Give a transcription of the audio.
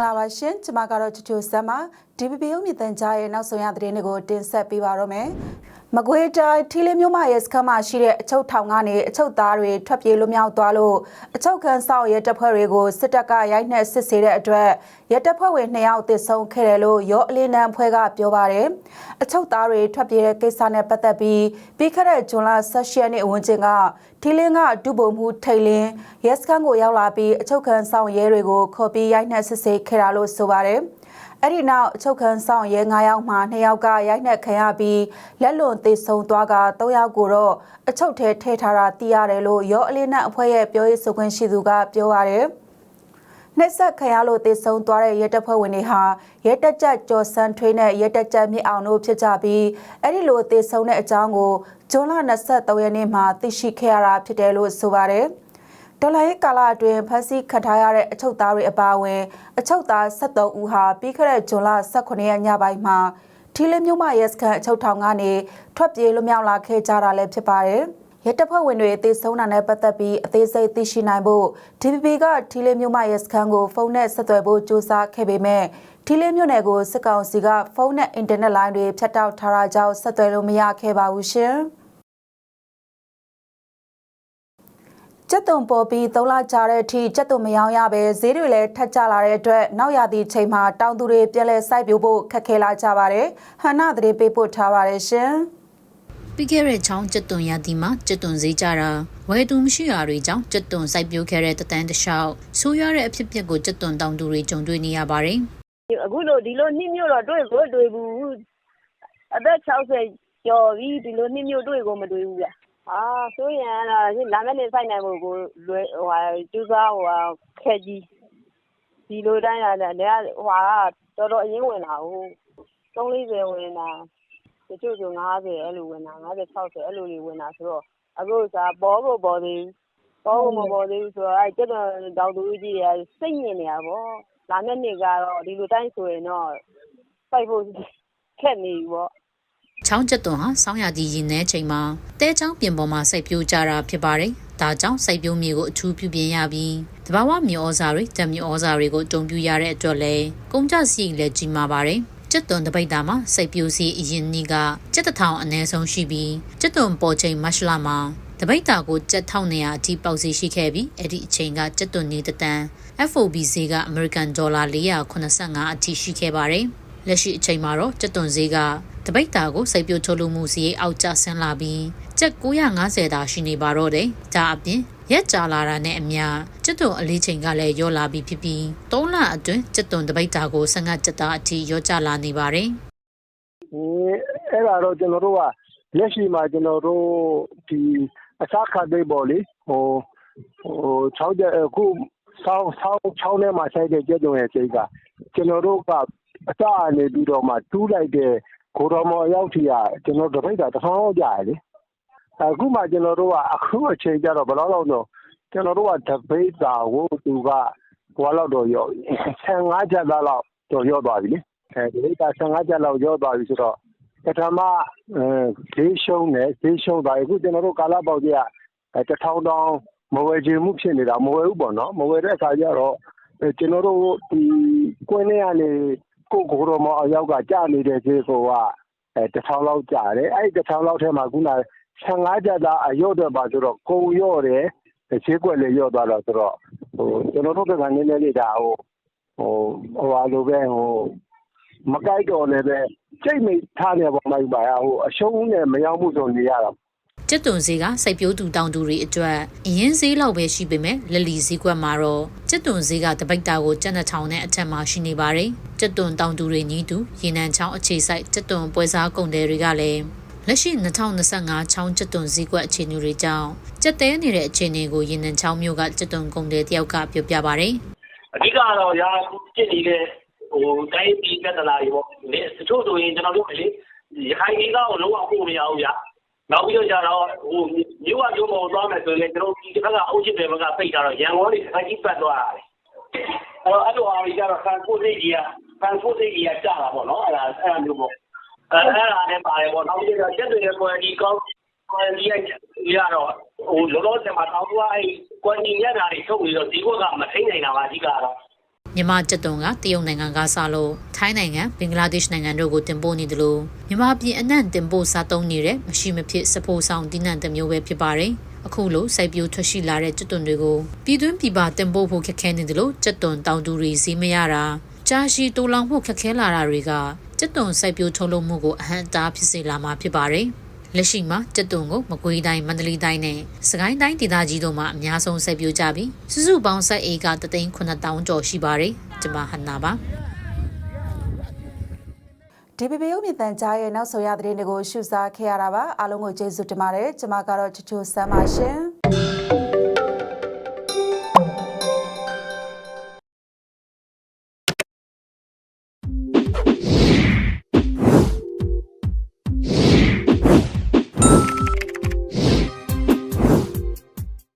္ဂလာပါရှင်ကျွန်မကတော့ချူချူဆမ်ပါ DPP ရုံမြင့်တန်ကြားရဲ့နောက်ဆုံးရသတင်းတွေကိုတင်ဆက်ပေးပါတော့မယ် မကွေးတိုင်းထီလေးမြို့မရဲစခန်းမှာရှိတဲ့အချုပ်ထောင်ကနေအချုပ်သားတွေထွက်ပြေးလွတ်မြောက်သွားလို့အချုပ်ခန်းဆောင်ရဲတပ်ဖွဲ့တွေကိုစစ်တပ်ကရိုက်နှက်စစ်ဆေးတဲ့အတွက်ရဲတပ်ဖွဲ့ဝင်2ယောက်တစ်ဆုံးခဲ့တယ်လို့ရောအလင်းနံအဖွဲ့ကပြောပါတယ်အချုပ်သားတွေထွက်ပြေးတဲ့ကိစ္စနဲ့ပတ်သက်ပြီးပြီးခဲ့တဲ့ဇွန်လ16ရက်နေ့အဝင်ချင်းကထီလင်းကဒုဗိုလ်မှူးထိတ်လင်းရဲစခန်းကိုရောက်လာပြီးအချုပ်ခန်းဆောင်ရဲတွေကိုခေါ်ပြီးရိုက်နှက်စစ်ဆေးခဲ့တာလို့ဆိုပါတယ် အဲ့ဒီနောက်အချုပ်ခန်းဆောင်ရဲ9ယောက်မှ2ယောက်ကရိုက်နှက်ခံရပြီးလက်လွန်သေဆုံးသွားက3ယောက်ကိုတော့အချုပ်ထဲထည့်ထားတာသိရတယ်လို့ရောအလေးနက်အဖွဲ့ရဲ့ပြောရေးဆိုခွင့်ရှိသူကပြောပါတယ်။နှက်ဆက်ခံရလို့သေဆုံးသွားတဲ့ရဲတပ်ဖွဲ့ဝင်တွေဟာရဲတပ်ကြပ်ကျော်စန်းထွေးနဲ့ရဲတပ်ကြပ်မြင့်အောင်တို့ဖြစ်ကြပြီးအဲ့ဒီလိုသေဆုံးတဲ့အကြောင်းကိုဇွန်လ23ရက်နေ့မှာသိရှိခဲ့ရတာဖြစ်တယ်လို့ဆိုပါတယ်။ ဒေါ်လာရေးကာလအတွင်းဖမ်းဆီးခံထားရတဲ့အချုပ်သားတွေအပါအဝင်အချုပ်သား73ဦးဟာပြီးခဲ့တဲ့ဇွန်လ18ရက်ညပိုင်းမှာထီလင်းမြို့မရဲစခန်းအချုပ်ထောင်ကနေထွက်ပြေးလွတ်မြောက်လာခဲ့ကြတာလည်းဖြစ်ပါတယ်။ရဲတပ်ဖွဲ့ဝင်တွေတေဆုံးတာနဲ့ပတ်သက်ပြီးအသေးစိတ်သိရှိနိုင်ဖို့ DPP ကထီလင်းမြို့မရဲစခန်းကိုဖုန်းနဲ့ဆက်သွယ်ဖို့ကြိုးစားခဲ့ပေမဲ့ထီလင်းမြို့နယ်ကိုစစ်ကောင်စီကဖုန်းနဲ့အင်တာနက်လိုင်းတွေဖြတ်တောက်ထားတာကြောင့်ဆက်သွယ်လို့မရခဲ့ပါဘူးရှင်။ ကျက်သွန်ပေါ်ပြီးသုံးလကြာတဲ့အထိကျက်သွန်မယောင်းရပဲဈေးတွေလည်းထက်ကျလာတဲ့အတွက်နောက်ရသည့်ချိန်မှာတောင်သူတွေပြန်လဲစိုက်ပျိုးဖို့ခက်ခဲလာကြပါတယ်။ဟန်နာသတင်းပေးပို့ထားပါတယ်ရှင်။ပြီးခဲ့တဲ့ချောင်းကျက်သွန်ရသည်မှာကျက်သွန်ဈေးကြတာဝယ်သူမရှိရာတွေကြောင့်ကျက်သွန်စိုက်ပျိုးခဲ့တဲ့တတန်းတစ်လျှောက်ဆိုးရွားတဲ့အဖြစ်အပျက်ကိုကျက်သွန်တောင်သူတွေကြုံတွေ့နေရပါတယ်အခုလိုဒီလိုနှစ်မျိုးတော့တွေ့ကိုတွေ့ဘူးအသက်60ကျော်ပြီဒီလိုနှစ်မျိုးတွေ့ကိုမတွေ့ဘူးဗျ အာဆိုရင်အဲ့ဒါလာမယ့်နေ့စိုက်နိုင်ဖို့ကိုလွယ်ဟိုဟာကျူးစားဟိုဟာခက်ကြီး ဒီလိုတိုင်းရတယ်နေကဟိုဟာကတော်တော်အရင်ဝင်လာဟုတ်340ဝင်လာတချို့ဆို90အဲ့လိုဝင်လာ90 60အဲ့လိုတွေ ဝင်လာဆိုတော့ အခုစားပေါ်ကိုပေါ်သေးပေါ်ကို မပေါ်သေးဘူးဆိုတော့အဲ့ကျတော့တောင်သူကြီးတွေက စိတ်ညစ်နေတာပေါ့ လာမယ့်နေ့ကတော့ ဒီလိုတိုင်းဆိုရင်တော့ စိုက်ဖို့ ခက်နေပြီပေါ့။ ချောင်းကျက်သွန်ဟာဆောင်းရာသီရင်ထဲချိန်မှာတဲချောင်းပြင်ပေါ်မှာစိုက်ပျိုးကြတာဖြစ်ပါတယ်။ဒါကြောင့်စိုက်ပျိုးမြေကိုအထူးပြုပြင်ရပြီးတဘာဝမြေဩဇာတွေဓာတ်မြေဩဇာတွေကိုတုံပြရတဲ့အတွက်လည်းကုန်ကျစရိတ်လည်းကြီးမားပါတယ်။ကျက်သွန်တပိတ်တာမှာစိုက်ပျိုးစီအရင်နေ့ကကျက်တထောင်အနည်းဆုံးရှိပြီးကျက်သွန်ပေါ်ချိန်မတ်လမှာတပိတ်တာကိုကျက်ထောင်နေရအထိပေါက်စီရှိခဲ့ပြီးအဲ့ဒီအချိန်ကကျက်သွန်နေတတန် FOB ဈေးကအမေရိကန်ဒေါ်လာ485အထိရှိခဲ့ပါတယ်။လက်ရှိအချိန်မှာတော့ကျက်သွန်ဈေးက တပိတ်တာကိုစိုက်ပျိုးထုတ်လုပ်မှုဈေးအောက်ကျဆင်းလာပြီးကျက်950တာရှိနေပါတော့တယ်။ဒါအပြင်ရက်ကြာလာတာနဲ့အမျှကျက်သွန်အလေးချိန်ကလည်းရောလာပြီးဖြစ်ပြီး3လအတွင်းကျက်သွန်တပိတ်တာကို15ကျက်သားအထိရောကျလာနေပါတယ်။ဟင်းအဲ့ဒါတော့ကျွန်တော်တို့ကလက်ရှိမှာကျွန်တော်တို့ဒီအစားခတ်သိပ်ပေါ့လေဟိုဟို6ချက်အခုဆောင်းဆောင်း6နဲ့မှဆိုင်တဲ့ကျက်တုံရဲ့စိတ်ကကျွန်တော်တို့ကအစအနေပြီးတော့မှတူးလိုက်တဲ့ ကိုတော်မော်ရောက်ထီကကျွန်တော်တို့တပိတ်တာတစ်ထောင်လောက်ကြာရလေအခုမှကျွန်တော်တို့ကအခုအချိန်ကျတော့ဘယ်လောက်လောက်တော့ကျွန်တော်တို့ကတပိတ်တာကိုသူကဟိုလောက်တော့ရော15ချက်သားလောက်တော့ရောသွားပြီလေအဲဒီက15ချက်လောက်ရောသွားပြီဆိုတော့ပထမအဲဈေးရှုံးတယ်ဈေးရှုံးသွားအခုကျွန်တော်တို့ကာလပေါက်ကြီးကအဲတထောင်တောင်မဝယ်ချင်မှုဖြစ်နေတာမဝယ်ဘူးပေါ့နော်မဝယ်တဲ့အခါကျတော့ကျွန်တော်တို့ဒီကွင်းထဲကနေ ကိုကိုတော်မအယောက်ကကြာနေတဲ့ဈေးကောကအဲတထောင်လောက်ကြာတယ်အဲ့ဒီတထောင်လောက်ထဲမှာခုန15ကျပ်သားအရော့တော့ပါဆိုတော့ကုံရော့တယ်ဈေးကွက်လည်းရော့သွားတော့ဆိုတော့ဟိုကျွန်တော်တို့ကနည်းနည်းလေးဒါဟိုဟိုဟိုဟာလိုပဲဟိုမကြိုက်တော့လည်းပဲစိတ်မိထားနေပါမှပါဟိုအရှုံးနဲ့မရောက်မှုဆိုနေရတာ ကျက်သွန်ဈေးကစိုက်ပျိုးသူတောင်သူတွေအတွက်အရင်ဈေးလောက်ပဲရှိပေမဲ့လက်လီဈေးကွက်မှာတော့ကျက်သွန်ဈေးကတပိတ်တာကိုကျက်နှထောင်နဲ့အထက်မှာရှိနေပါတယ်။ကျက်သွန်တောင်သူတွေညီးသူရေနံချောင်းအခြေစိုက်ကျက်သွန်ပွဲစားကုန်တယ်တွေကလည်းလက်ရှိ2025ချောင်းကျက်သွန်ဈေးကွက်အခြေအနေတွေကြောင့်ကျက်သေးနေတဲ့အခြေအနေကိုရေနံချောင်းမြို့ကကျက်သွန်ကုန်တယ်တယောက်ကပြောပြပါဗျ။အဓိကတော့ရာဖြစ်နေတဲ့ဟိုတိုင်းပြည်ပြဿနာတွေပေါ့လေတချို့ဆိုရင်ကျွန်တော်တို့ကလေရခိုင်ဒေသကိုလုံးဝပို့မရဘူးဗျာ နောက်ပြီးတော့ကျတော့ဟိုမြို့ကမြို့ပေါ်သွားမယ်ဆိုရင်ကျွန်တော်ဒီတစ်ခါကအုပ်ချုပ်တယ်ဘက်ကပိတ်ထားတော့ရန်ကုန်ကနေတစ်ခါကြီးပတ်သွားတာလေအဲ့တော့အဲ့လိုအားကြီးကျတော့ဖန်ဖို့စိတ်ကြီးကဖန်ဖို့စိတ်ကြီးကကြာတာပေါ့နော်အဲ့ဒါအဲ့ဒါမျိုးပေါ့အဲ့အဲ့ဒါလည်းပါတယ်ပေါ့နောက်ပြီးတော့ချက်တွေရဲ့ quality ကောင်း quality ရတော့ဟိုလောလောဆယ်မှာတောင်းသွားအဲ့ quality ရတာတွေထုတ်ပြီးတော့ဒီဘက်ကမထိနိုင်တာပါအဓိကတော့ မမြန်မာကြက်သွန်ကတရုတ်နိုင်ငံကစလို့ထိုင်းနိုင်ငံဘင်္ဂလားဒေ့ရှ်နိုင်ငံတို့ကိုတင်ပို့နေတယ်လို့မြန်မာပြည်အနှံ့တင်ပို့စားသုံးနေတဲ့မရှိမဖြစ်စဖိုးဆောင်ဒီနံတစ်မျိုးပဲဖြစ်ပါတယ်အခုလိုစိုက်ပျိုးထွက်ရှိလာတဲ့ကြက်သွန်တွေကိုပြည်တွင်းပြည်ပတင်ပို့ဖို့ခက်ခဲနေတယ်လို့ကြက်သွန်တောင်သူတွေဈေးမရတာကြာရှည်တူလောင်ဖို့ခက်ခဲလာတာတွေကကြက်သွန်စိုက်ပျိုးထုတ်လုပ်မှုကိုအဟန့်အတားဖြစ်စေလာမှာဖြစ်ပါတယ် လက်ရှိမှာကြက်သွန်ကိုမကွေးတိုင်းမန္တလေးတိုင်းနဲ့စကိုင်းတိုင်းဒေသကြီးတို့မှာအများဆုံးစိုက်ပျိုးကြပြီးစုစုပေါင်းစိုက်ဧက3,900ကျော်ရှိပါတယ်ကျွန်မဟန်နာပါ DBB ရုပ်မြင်သံကြားရဲ့နောက်ဆုံးရသတင်းတွေကိုရှုစားခဲ့ရတာပါအားလုံးကိုကျေးဇူးတင်ပါတယ်ကျွန်မကတော့ချူချူဆမ်းပါရှင်